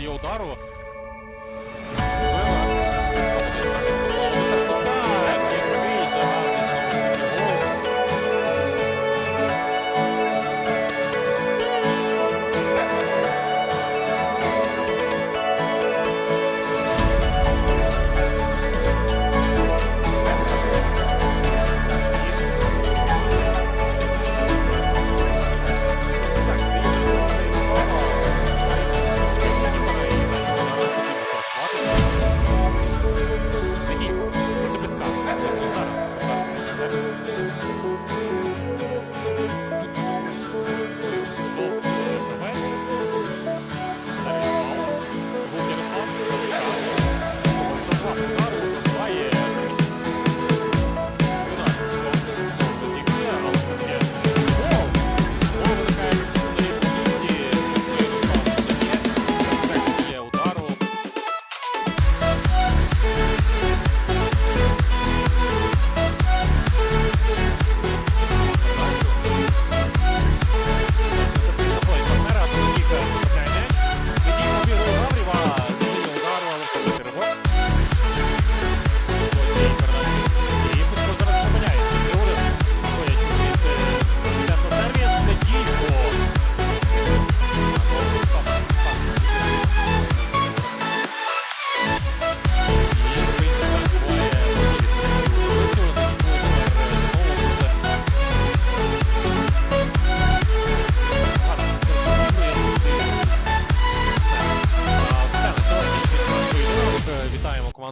протидає удару.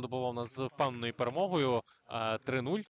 Цьому закінчується у Бавовна з впевненою перемогою е, 3-0.